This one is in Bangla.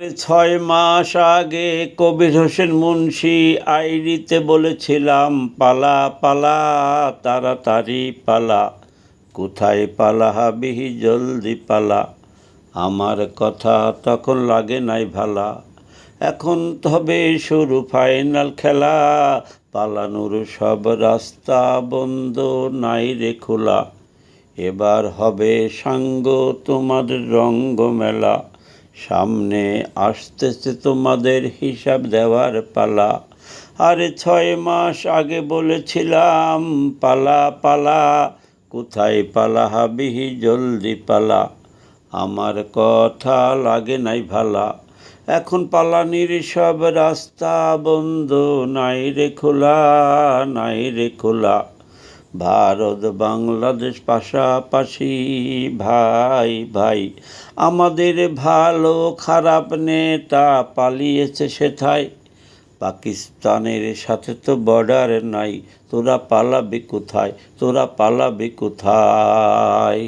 ছয় মাস আগে কবির হোসেন মুন্সি আইডিতে বলেছিলাম, পালা পালা, তাড়াতাড়ি পালা। কোথায় পালা হাবিহি? জলদি পালা। আমার কথা তখন লাগে নাই ভালা। এখন তবে শুরু ফাইনাল খেলা। পালানোর সব রাস্তা বন্ধ নাই রে খোলা। এবার হবে সাঙ্গ তোমাদের রঙ্গ মেলা সামনে আসতেছে তোমাদের হিসাব দেওয়ার পালা। আরে ছয় মাস আগে বলেছিলাম, পালা পালা, কোথায় পালা হাবিহি জলদি পালা। আমার কথা লাগে নাই ভালা। এখন পালানির সব রাস্তা বন্ধ, নাই রে খোলা, নাই রে খোলা। ভারত, বাংলাদেশ পাশাপাশি। ভাই ভাই, আমাদের ভালো, খারাপ নেতা পালিয়েছে সেথায়। পাকিস্তানের সাথে তো বর্ডার নাই, তোরা পালাবি কোথায়? তোরা পালাবি কোথায়?